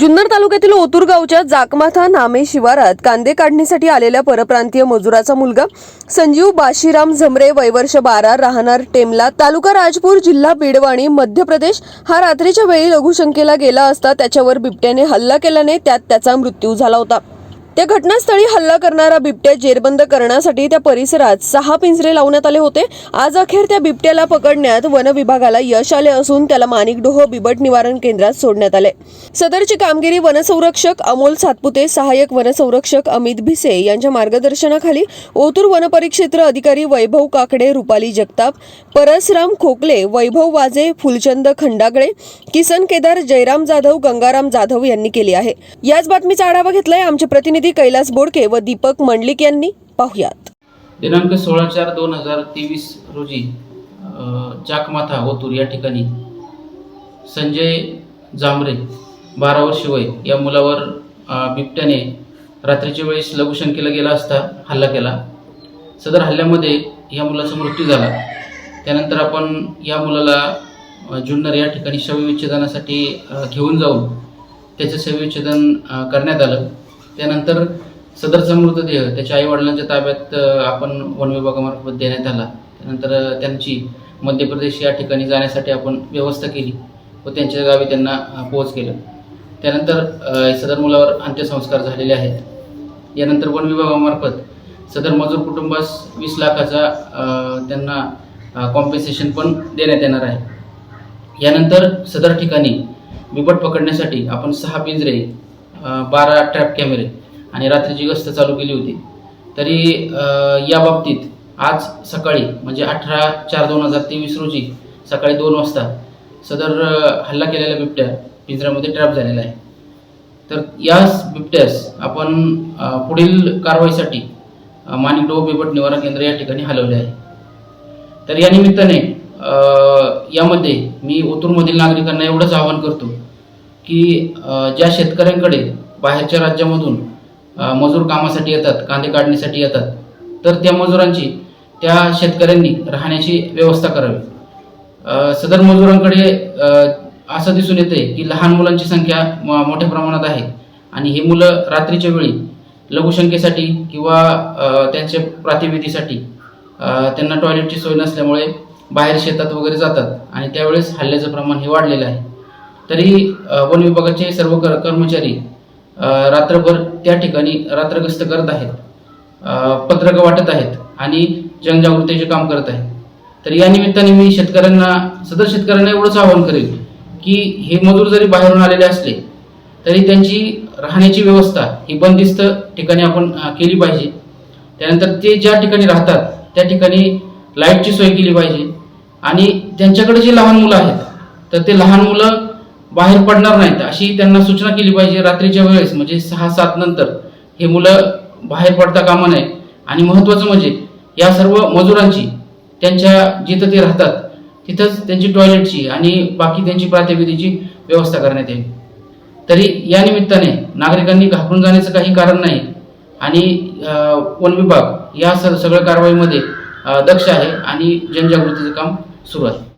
जुन्नर तालुक्यातील ओतुरगावच्या जाकमाथा नामे शिवारात कांदे काढणीसाठी आलेल्या परप्रांतीय मजुराचा मुलगा संजीव बाशीराम झमरे वयवर्ष बारा राहणार टेमला तालुका राजपूर जिल्हा बिडवाणी मध्य प्रदेश. हा रात्रीच्या वेळी लघुशंकेला गेला असता त्याच्यावर बिबट्याने हल्ला केल्याने त्यात त्याचा मृत्यू झाला होता. त्या घटनास्थळी हल्ला करणारा बिबट्या जेरबंद करण्यासाठी त्या परिसरात सहा पिंजरे लावण्यात आले होते. आज अखेर त्या बिबट्याला पकडण्यात वन विभागाला यश आले असून त्याला माणिकडोह बिबट निवारण केंद्रात सोडण्यात आले. सदरची कामगिरी वनसंरक्षक अमोल सातपुते सहाय्यक वनसंरक्षक अमित भिसे यांच्या मार्गदर्शनाखाली ओतूर वनपरिक्षेत्र अधिकारी वैभव काकडे रुपाली जगताप परसराम खोकले वैभव वाजे फुलचंद खंडागळे किसन केदार जयराम जाधव गंगाराम जाधव यांनी केली आहे. याच बातमीचा आढावा घेतलाय आमचे प्रतिनिधी कैलास बोडके व दीपक मंडलिक यांनी पाहुयात. दिनांक सोळा चार दोन हजार तेवीस रोजी चाकमाथा जाकमाथा ओतूर या ठिकाणी संजय जांभरे बारा वर्ष वय या मुलावर बिबट्याने रात्रीच्या वेळेस लघुशंकेला गेला असता हल्ला केला. सदर हल्ल्यामध्ये या मुलाचा मृत्यू झाला. त्यानंतर आपण या मुलाला जुन्नर या ठिकाणी शवविच्छेदनासाठी घेऊन जाऊन त्याचं शवविच्छेदन करण्यात आलं. त्यानंतर सदरचा मृतदेह त्याच्या आईवडिलांच्या ताब्यात आपण वन विभागामार्फत देण्यात आला. त्यानंतर त्यांची मध्य प्रदेश या ठिकाणी जाण्यासाठी आपण व्यवस्था केली व त्यांच्या गावी त्यांना पोहोच केलं. त्यानंतर सदर मुलावर अंत्यसंस्कार झालेले आहेत. यानंतर वन विभागामार्फत सदर मजूर कुटुंबास वीस लाखाचा त्यांना कॉम्पेन्सेशन पण देण्यात येणार आहे. यानंतर सदर ठिकाणी बिबट पकडण्यासाठी आपण सहा पिंजरे बारा ट्रॅप कॅमेरे आणि रात्रीची गस्त चालू केली होती. तरी या बाबतीत आज सकाळी म्हणजे अठरा चार दोन हजार तेवीस रोजी सकाळी दोन वाजता सदर हल्ला केलेला बिबट्या पिंजऱ्यामध्ये ट्रॅप झालेला आहे. तर याच बिबट्यास आपण पुढील कारवाईसाठी अ, माणिकडोह बिबट निवारण केंद्र या ठिकाणी हलवले आहे. तर या निमित्ताने यामध्ये मी ओतूरमधील नागरिकांना एवढंच आवाहन करतो की ज्या शेतकऱ्यांकडे बाहेरच्या राज्यामधून मजूर कामासाठी येतात कांदे काढणीसाठी येतात तर त्या मजुरांची त्या शेतकऱ्यांनी राहण्याची व्यवस्था करावी. सदर मजुरांकडे असं दिसून येते की लहान मुलांची संख्या मोठ्या प्रमाणात आहे आणि ही मुलं रात्रीच्या वेळी लघुशंकेसाठी किंवा त्यांच्या प्रातिविधीसाठी त्यांना टॉयलेटची सोय नसल्यामुळे बाहेर शेतात वगैरे जातात आणि त्यावेळेस हल्ल्याचं प्रमाण हे वाढलेलं आहे. तरी वन विभागाचे सर्व कर कर्मचारी रात्रभर त्या ठिकाणी रात्रग्रस्त करत आहेत. पत्रकं वाटत आहेत आणि जनजागृतीचे काम करत आहेत. तर या निमित्ताने मी शेतकऱ्यांना सदर शेतकऱ्यांना एवढंच आवाहन करेल की हे मजूर जरी बाहेरून आलेले असले तरी त्यांची राहण्याची व्यवस्था ही बंदिस्त ठिकाणी आपण केली पाहिजे. त्यानंतर ते ज्या ठिकाणी राहतात त्या ठिकाणी लाईटची सोय केली पाहिजे. आणि त्यांच्याकडे जे लहान मुलं आहेत तर ते लहान मुलं बाहेर पडणार नाहीत. अशी त्यांना सूचना केली पाहिजे रात्रीच्या वेळेस म्हणजे सहा सात नंतर. हे मुलं बाहेर पडता कामा नये. आणि महत्त्वाचं म्हणजे या सर्व मजुरांची त्यांच्या जिथं ते राहतात तिथंच त्यांची टॉयलेटची आणि बाकी त्यांची प्रात्यविधीची व्यवस्था करण्यात येईल. तरी या निमित्ताने नागरिकांनी घाबरून जाण्याचं काही कारण नाही. आणि वन विभाग या सगळ्या कारवाईमध्ये दक्ष आहे आणि जनजागृतीचं काम सुरू आहे.